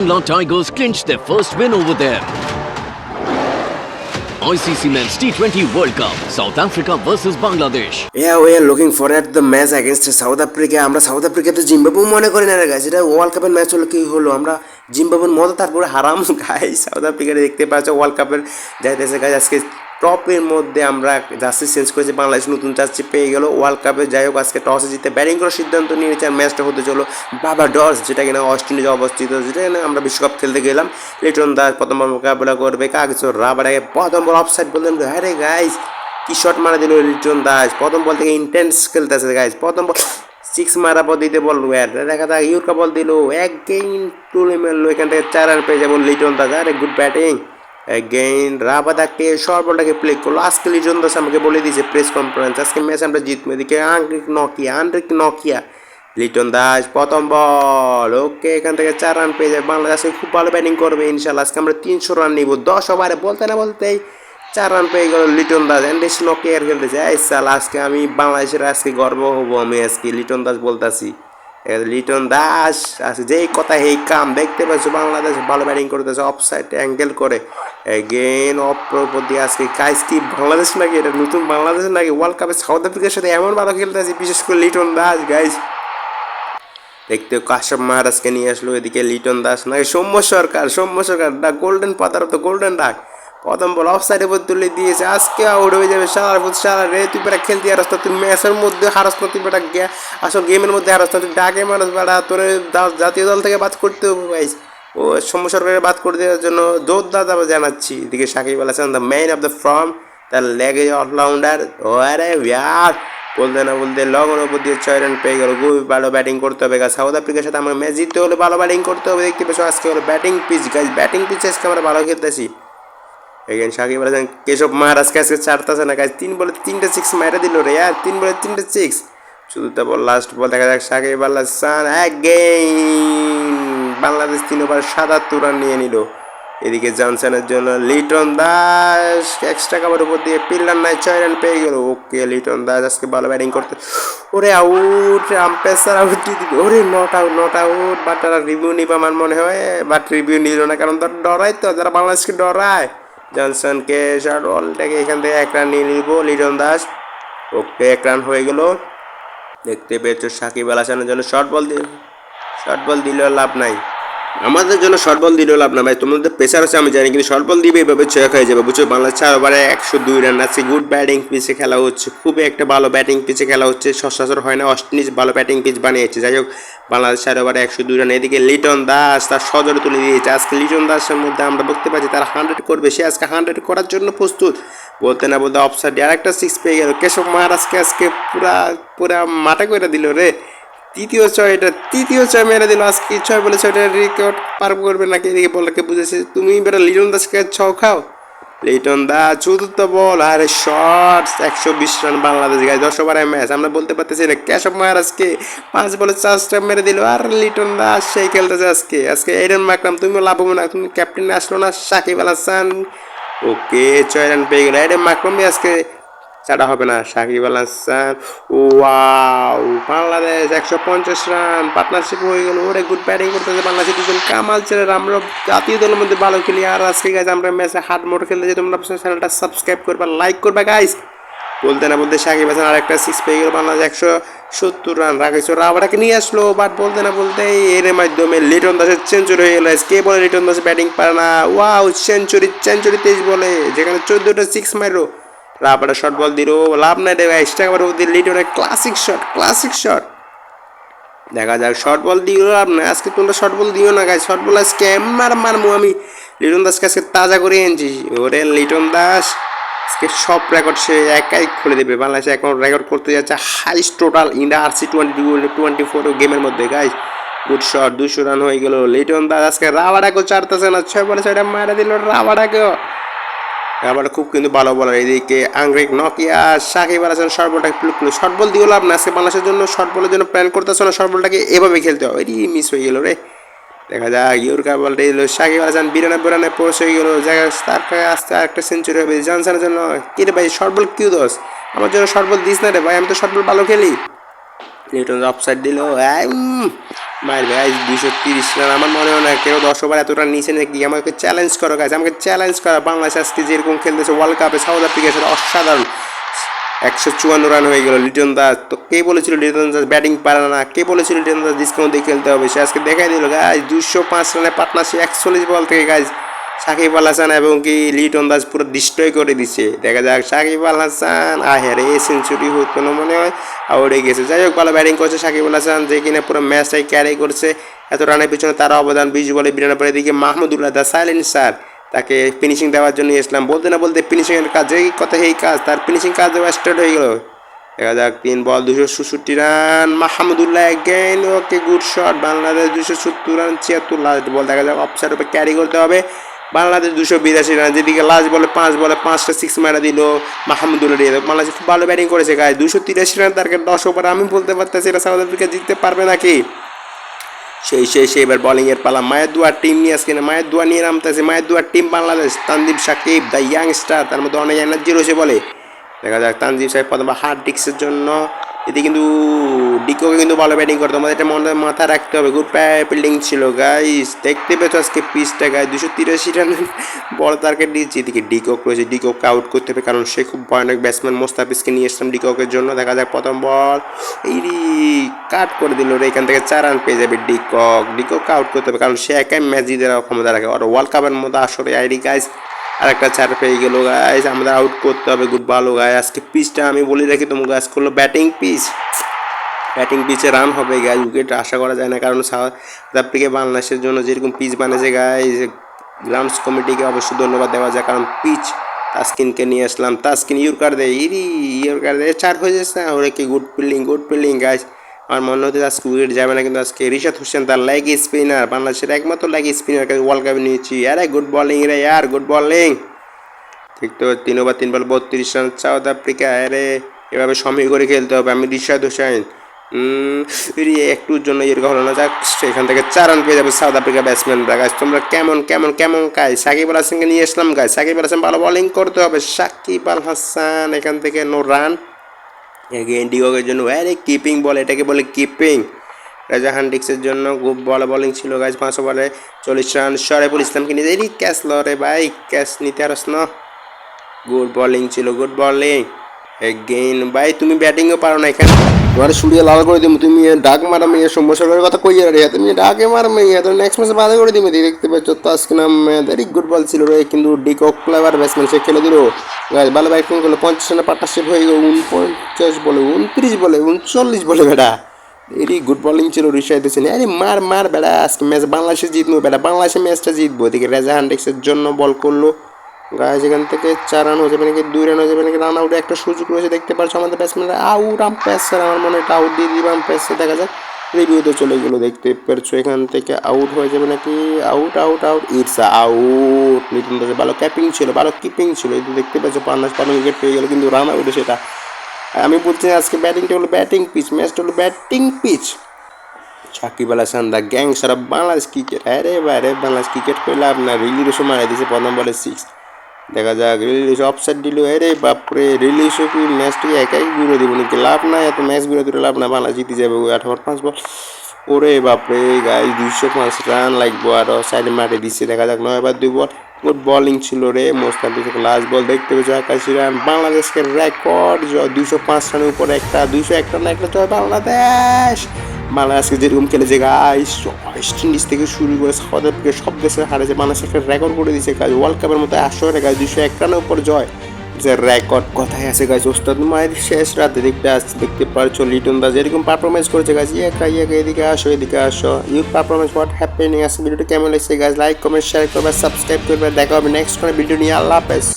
Bangla Tigers clinched their first win over there. ICC Men's T20 World Cup, South Africa versus Bangladesh. Yeah, we are looking for at the match against South Africa. আমরা South আফ্রিকাতে Zimbabwe মনে করি না গাছ এটা world কাপের match হলো কি হলো আমরা জিম্বাবুর মতো তারপরে হারাম গাইস সাউথ আফ্রিকাতে দেখতে পাচ্ছ ওয়ার্ল্ড কাপের যাইতেছে গাইস আজকে টপের মধ্যে আমরা জার্সি চেঞ্জ করেছি বাংলাদেশ নতুন জার্সি পেয়ে গেল ওয়ার্ল্ড কাপে যাই হোক, আজকে টসে জিতে ব্যাটিং করার সিদ্ধান্ত নিয়েছে আর ম্যাচটা হতে চলো বাবা ডস যেটা কিনা অস্ট্রেলিয়া অবস্থিত, যেটা কিনা আমরা বিশ্বকাপ খেলতে গেলাম। লিটন দাস প্রথম বল মোকাবেলা করবে কাগজ রাবারে প্রথম বল অফসাইড বললেন হ্যাঁ রে গাইস কি শট মারা দিল লিটন দাস প্রথম বল থেকে ইন্টেন্স খেলতেছে গাইস প্রথম বল সিক্স মারা পর দিতে বল দেখা যাক ইউরকা বল দিল, এক গেইন তুলে মারলো এখান থেকে চার রান পেয়ে যাব লিটন দাস আরে গুড ব্যাটিং গেইন রাবাদাকে শর্ট বলটাকে প্লে করল। আজকে লিটন দাস আমাকে বলে দিয়েছে প্রেস কনফারেন্স আজকে ম্যাচ আমরা জিতবো এদিকে আন্দ্রিক নকিয়া আন্দ্রিক নকিয়া লিটন দাস, প্রথম বল ওকে এখান থেকে চার রান পেয়ে যাবে বাংলাদেশে খুব ভালো ব্যাটিং করবে ইনশাল্লাহ আজকে আমরা তিনশো রান নিব। দশ ওভারে বলতে না বলতেই চার রান পেয়ে গেল লিটন দাস। অ্যান্ডেস নকিয়ার খেলতেছে। এই সাল আজকে আমি বাংলাদেশের আজকে গর্ব হব আমি আজকে লিটন দাস বলতাছি। লিটন দাস, আজকে যেই কথা এই কাম দেখতে পাচ্ছ, বাংলাদেশ ভালো ব্যাটিং করতেছে অফ সাইড অ্যাঙ্গেল করে। এগেন অপ্রপতি আজকে কাজ কি বাংলাদেশ নাকি এটা? নতুন বাংলাদেশ নাকি? ওয়ার্ল্ড কাপে সাউথ আফ্রিকার সাথে এমন ভালো খেলতেছে বিশেষ করে লিটন দাস গাইজ দেখতে কাশ্যপ মহারাজকে নিয়ে আসলো এদিকে লিটন দাস নাকি? সৌম্য সরকার সৌম্য সরকার, ডাক গোল্ডেন পাতার তো গোল্ডেন ডাক। প্রথম বল অফ সাইডে উপর তুলে দিয়েছে, আজকে আউট হয়ে যাবে সারা ফুট সারা রে তুই বেটা খেলতে হারাস না তুই ম্যাচের মধ্যে হারাস না তুই বেটা আসল গেমের মধ্যে হারাস না তুই ডাকে মানুষ বেটা, তোর জাতীয় দল থেকে বাদ করতে হবে ভাইস ও সৌম্য সরকারের বাদ করে দেওয়ার জন্য জোরদার দাবা জানাচ্ছি। এদিকে Shakib Al Hasan the man of the from তার লেগে অলরাউন্ডার ও আরে ইয়ার বলতে না বলতে লগন উপর দিয়ে ছয় রান পেয়ে গেল। খুবই ভালো ব্যাটিং করতে হবে গাছ সাউথ আফ্রিকার সাথে আমরা ম্যাচ জিততে হলে ভালো ব্যাটিং করতে হবে। দেখতে পাচ্ছ আজকে হলো batting pitch guys batting pitch আজকে আমরা ভালো খেলতেছি। এখানে সাকিব আল হাসান, কেশব মহারাজকে আজকে চারতাছে না। গাছ তিন বলে তিনটে সিক্স মাইরে দিল রে আর তিন বলে তিনটে সিক্স শুধু তো বল লাস্ট বল দেখা যাক। সাকিব আল হাসান গেইন বাংলাদেশ তিন ওভার সাতাত্তর রান নিয়ে নিল। এদিকে জনসনের জন্য লিটন দাস এক্সট্রা কাভার উপর দিয়ে পিল্লার নাই, ছয় রান পেয়ে গেল। ওকে, লিটন দাস আজকে ভালো ব্যাটিং করতে। ওরে আউট আম্পেসার আউট দিল ওরে not out not out but তারা রিভিউ নিবে আমার মনে হয়। বাট রিভিউ নিল না, কারণ তারা ডরায় তো, যারা বাংলাদেশকে ডরায়। জনসনকে শর্ট বলটাকে এখান থেকে এক রান নিয়ে নিব লিটন দাস। ওকে, এক রান হয়ে গেল। দেখতে পেয়েছ সাকিব আল হাসানের জন্য শর্ট বল দিয়ে। শর্ট বল দিলেও লাভ নাই। আমাদের জন্য শর্ট বল দিলেও লাভ না ভাই। তোমাদের প্রেশার আছে, আমি জানি, কিন্তু শর্ট বল দিবে এভাবে ছয় হয়ে যাবে, বুঝছ? বাংলাদেশ চার ওভারে একশো দুই রান আছে। গুড ব্যাটিং পিচে খেলা হচ্ছে, খুবই একটা ভালো ব্যাটিং পিচে খেলা হচ্ছে। সচরাচর হয় না অস্ট্রেলিজ ভালো ব্যাটিং পিচ বানিয়েছে। যাই হোক, বাংলাদেশ চার ওভারে একশো দুই রান এদিকে লিটন দাস তার সজরে তুলে দিয়েছে। আজকে লিটন দাসের মধ্যে আমরা দেখতে পাচ্ছি, তার হান্ড্রেড করবে। সে আজকে হান্ড্রেড করার জন্য প্রস্তুত। বলতে না বলতে অফসাইড আরেকটা সিক্স পেয়ে গেল। কেশব মহারাজকে আজকে পুরা পুরা মাটা করে দিল রে। তৃতীয় ছয়, এটা তৃতীয় ছয় মেরে দিল। আজকে ছয় বলে ছয়টা রেকর্ড পার করবে নাকি? এদিকে বলকে বুঝেছে, তুমি বেটা লিটন দাসকে ছ খাও। লিটন দাস চতুর্থ বল, আরে শর্ট একশো বিশ রান বাংলাদেশ গায়ে দশ ওভারের ম্যাচ আমরা বলতে পারতেছি না। কেশব মহারাজকে পাঁচ বলে চারটা মেরে দিল। আর লিটন দাস সেই খেলতেছে আজকে। আজকে এডেন মাকলাম তুমিও লাভ না। তুমি ক্যাপ্টেন আসলো না, সাকিব আল হাসান। ওকে, ছয় রান পেয়ে গেল। এডেন মাকলাম আজকে ছাড়া হবে না, সাকিব আল হাসান। ওয়াও বাংলাদেশ একশো পঞ্চাশ রান পার্টনারশিপ হয়ে গেল। ওরে গুড ব্যাটিং করতেছে বাংলাদেশের দুজন কামাল ছেলে। আমরা জাতীয় দলের মধ্যে ভালো খেলি। আর আজকে গাছ আমরা ম্যাচে হাট মোট খেলতে যে তোমরা চ্যানেলটা সাবস্ক্রাইব করবা লাইক করবা গাইস বলতে না বলতে সাকিব হাসান আর একটা সিক্স পেয়ে গেল বাংলাদেশ একশো সত্তর রান। রাখেছো রাবাটাকে নিয়ে আসলো বাট বলতে না বলতে এর মাধ্যমে লিটন দাসের সেঞ্চুরি হয়ে গেল কে বলে লিটন দাস ব্যাটিং পারে না? ওয়াও সেঞ্চুরি সেঞ্চুরি তেইশ বলে, যেখানে চোদ্দোটা সিক্স মারলো। রাবারে শর্ট বল দিল লাভ নাই দেবে এক্সট্রা করে ওদের লিটনের ক্লাসিক শট ক্লাসিক শট দেখা যাক শর্ট বল দিও, লাভ নাই। আজকে তোমরা শর্ট বল দিও না গাছ শর্ট বল আজকে মার মারমু আমি। লিটন দাসকে আজকে তাজা করে এনেছি। ওরে লিটন দাস, আজকে সব রেকর্ড সে একাই খুলে দেবে। বাংলাদেশে এখন রেকর্ড করতে যাচ্ছে highest total in R C twenty twenty four গেমের মধ্যে গাইস গুড শট দুশো রান হয়ে গেল। লিটন দাস আজকে রাবাডাকেও চারতেছে না। ছয় বলে ছয়টা মারা দিল রাবাডাকেও। আবার খুব কিন্তু ভালো বলার এদিকে আংরিক নকিয়া, সাকিব আল হাসান শর্ট বলটাকে প্লুক প্লুক শর্ট বল দিও লাভ না আজকে বাংলাদেশের জন্য শর্ট বলের জন্য প্ল্যান করতেছো না শর্ট বলটাকে এভাবে খেলতে হবে। এটি মিস হয়ে গেল রে। দেখা যাক, ইউরকা বলটা এলো, সাকিব আল হাসান বিরানব্বই রানে হয়ে গেল। জায়গা তার আসতে একটা সেঞ্চুরি হবে। জনসনের জন্য কি রে ভাই শর্ট বল কিউ দোষ? আমার জন্য শর্ট বল দিস না রে ভাই, আমি তো শর্ট বল ভালো খেলি। লিটন অফসাইড দিল মার ভাই দুশো তিরিশ রান, আমার মনে হয় না কেউ দশ ওভার এত রান নিচে নাকি? আমাকে চ্যালেঞ্জ করো গাছ আমাকে চ্যালেঞ্জ করা। বাংলাদেশ আজকে যেরকম খেলতেছে ওয়ার্ল্ড কাপে সাউথ আফ্রিকার সাথে অসাধারণ। একশো চুয়ান্ন রান হয়ে গেল লিটন দাস তো কে বলেছিল লিটন দাস ব্যাটিং পারে না? কে বলেছিল লিটন দাস ডিসকাউন্ট দিয়ে খেলতে হবে? সে আজকে দেখাই দিল গাছ দুশো পাঁচ রানে পার্টনারশিপ একচল্লিশ বল থেকে গাছ সাকিব আল হাসান এবং কি লিটন দাস পুরো ডিস্ট্রয় করে দিচ্ছে দেখা যাক, সাকিব আল হাসান, আহে রে সেঞ্চুরি হতো না মনে হয় আউটে গেছে। যাই হোক, ভালো ব্যাটিং করছে সাকিব আল হাসান, যে কিনা পুরো ম্যাচটাই ক্যারি করছে। এত রানের পিছনে তার অবদান, বিশ বলে বিরানব্বই এদিকে মাহমুদুল্লাহ দা সাইলেন্ট স্যার তাকে ফিনিশিং দেওয়ার জন্য এসলাম। বলতে না বলতে ফিনিশিংয়ের কাজ, যেই কথা এই কাজ, তার ফিনিশিং কাজ স্টার্ট হয়ে গেল। দেখা যাক, তিন বল, দুশো ষষট্টি run, Mahmudullah again okay good shot Bangladesh দুশো সত্তর রান, ছিয়াত্তর লাস্ট বল দেখা যাক অফসাইড উপরে ক্যারি করতে হবে। বাংলাদেশ দুশো বিরাশি রান যেদিকে লাস্ট বলে পাঁচ বলে পাঁচটা সিক্স মারা দিল মাহমুদুল্লাহ দিয়ে বাংলাদেশ খুব ভালো ব্যাটিং করেছে গায়ে দুশো তিরাশি রান তার দশ ওভার আমি বলতে পারতেছি এটা সাউথ আফ্রিকা জিততে পারবে নাকি? সেই সেই সেই, এবার বোলিংয়ের পালা। মায়ের দুয়ার টিম নিয়ে আসছে না মায়ের দুয়া নিয়ে নামতেছে। মায়ের দুয়ার team Bangladesh Tanzid Shakib the young star তার মধ্যে অনেক এনার্জি রয়েছে বলে। দেখা যাক তানদীপ সাহেব প্রথম হার্ড ডিক্সের জন্য এতে কিন্তু ডিকোকে কিন্তু ভালো ব্যাটিং করতো। আমাদের এটা মনে মাথা রাখতে হবে। গুড ফিল্ডিং ছিল। গাইস দেখতে পেয়েছ আজকে পিচটা গায়ে দুশো তিরাশি রান বড় টার্গেট দিয়েছি। এদিকে ডিকক রয়েছে। ডিকোকে আউট করতে হবে, কারণ সে খুব ভয়ানক ব্যাটসম্যান মোস্তাফিজকে নিয়ে এসলাম ডিককের জন্য। দেখা যাক প্রথম বল এই কাট করে দিল রে। এখান থেকে চার রান পেয়ে যাবে ডিকক। ডিককে আউট করতে হবে, কারণ সে একাই ম্যাচ জিতে ক্ষমতা রাখে। আর ওয়ার্ল্ড কাপের মতো আসলে আইডি গাইস আর একটা চার পেয়ে গেল গাইস আমাদের আউট করতে হবে গুড ভালো গাই আজকে পিচটা আমি বলে রাখি তোমাকে গাছ করল ব্যাটিং পিচ ব্যাটিং পিচে রান হবে গাই উইকেট আশা করা যায় না, কারণ সাউথ আফ্রিকা, বাংলাদেশের জন্য যেরকম পিচ বানিয়েছে গাই গ্রাউন্ডস কমিটিকে অবশ্যই ধন্যবাদ দেওয়া যায়, কারণ পিচ তাস্কিনকে নিয়ে আসলাম। তাস্কিন ইউরকার দেয় ইরি ইউরকার দেয় চার হয়ে যাচ্ছে, ওরে কি good fielding good fielding guys আমার মনে হচ্ছে আজকে উইকেট যাবে না, কিন্তু আজকে রিশাদ হোসেন তার লেগ স্পিনার বাংলাদেশের একমাত্র লেগ স্পিনার ওয়ার্ল্ড কাপে নিয়েছি। আরে গুড বলিং রে আর গুড বলিং ঠিক তো, তিন ওভার তিন বল বত্রিশ রান সাউথ আফ্রিকা, আরে এভাবে সময় করে খেলতে হবে। আমি রিশাদ হোসেন। একটুর জন্য এরকম হলো না, যাক, সেখান থেকে চার রান পেয়ে যাবে সাউথ আফ্রিকা ব্যাটসম্যানরা গাছ তোমরা কেমন কেমন কেমন খাই সাকিব আল হাসানকে নিয়ে আসলাম গাছ সাকিব আল হাসান ভালো বলিং করতে হবে। সাকিব আল হাসান, এখান থেকে নো রান ডিগকের জন্য আরে কিপিং বল এটাকে বলে কিপিং রাজা ডিক্সের জন্য খুব ভালো বলিং ছিল গাছ পাঁচ ওভারে চল্লিশ রান। শরেফুল ইসলামকে নিয়ে এই ক্যাচ লরে ভাই ক্যাশ নিতে আরস না গুড বলিং ছিল গুড বোলিং এগেইন ভাই, তুমি ব্যাটিংও পারো না এখানে। তোমার সুরিয়া লাল করে দিব তুমি ডাক মারা মেয়ে সমস্যার কথা কই রে তুমি ডাকে মার মেয়ে তো নেক্সট ম্যাচে বাধা করে দিবে দেখতে পাচ্ছ তো আজকে নাম ভেরি গুড বল ছিল রে, কিন্তু ডিকক ক্লেভার ব্যাটসম্যান সে খেলে দিল। ভালো ব্যাটিং করল, পঞ্চাশ রানে পার্টনারশিপ হয়ে গেল, উনপঞ্চাশ বলে, উনত্রিশ বলে, উনচল্লিশ বলে, বেটা। ভেরি গুড বলিং ছিল রিশাদ হোসেন আরে মার মার বেড়া আজকে ম্যাচ বাংলাদেশে জিতবো বেটা, বাংলাদেশে ম্যাচটা জিতবো। এদিকে রেজা হান্ডেক্সের জন্য বল করল। গায়ে এখান থেকে চার রান হয়ে যাবে নাকি দুই রান হয়ে যাবে নাকি রান আউটে একটা সুযোগ রয়েছে, দেখতে পাচ্ছ আমাদের ব্যাটসম্যানরা আউট আম্পায়ার স্যার আমার মনে হয় আউট দিয়ে দিবে আম্পায়ার স্যার দেখা যাক। রিভিউতে চলে গেলো, দেখতে পারছ, এখান থেকে আউট হয়ে যাবে নাকি? Out out out it's out Nitin দাসের ভালো ক্যাপিং ছিল, ভালো কিপিং ছিল, এই দেখতে পাচ্ছ পান্নাস পান্ন উইকেট পেয়ে গেলো, কিন্তু রান আউটে সেটা। আমি বলছি আজকে ব্যাটিংটা হলো ব্যাটিং পিচ ম্যাচটা হলো batting pitch Shakib Al Hasan the gang Sara Bangladesh cricket আরে বাইরে বাংলাদেশ ক্রিকেট করে লাভ না রিলি রসো মারা দিয়েছে, প্রথম বলে সিক্স দেখা যাক রিলিজ অফসাইড দিল, আরে বাপরে রিলিজ কি ম্যাচটি একাই ঘুরে দিব নাকি? লাভ নাই, এত ম্যাচ ঘুরে দিলে লাভ না বাংলা জিতে যাবে আঠারো পাঁচ বল। ওরে বাপরে গাই দুইশো পাঁচ রান লাগবো আরও সাইডে মাঠে দিচ্ছে, দেখা যাক, নয় এবার দুই বল। গুড বলিং ছিল রে, মোস্তাফিজ লাস্ট বল দেখতে পেয়েছে, আকাশি রান বাংলাদেশকে রেকর্ড দুইশো পাঁচ রানের উপরে একটা, দুইশো একটা না একটা জয় বাংলাদেশ। বাংলাদেশকে যেরকম খেলেছে গাইস ওয়েস্ট ইন্ডিজ থেকে শুরু করে সাউথ সব দেশে হারেছে বাংলাদেশ একটা রেকর্ড করে দিয়েছে গাছ ওয়ার্ল্ড কাপের মতো রে গাছ দুইশো এক রানের উপর জয় যে রেকর্ড কথায় আছে গাছ ওস্তাদ মায়ের শেষ রাতে দেখতে আসছে দেখতে পারছ, লিটন দাস এরকম পারফরমেন্স করেছে গাছ ইয়েকা ইয়েকা এদিকে আসো এদিকে আসো। ইউ পারফরমেন্স হোয়াট হ্যাপেনিং আছে ভিডিওটা কেমন লাগছে গাছ লাইক কমেন্ট শেয়ার করবে সাবস্ক্রাইব করবে, দেখা হবে নেক্সট কোনো ভিডিও নিয়ে, আল্লাহ হাফেজ।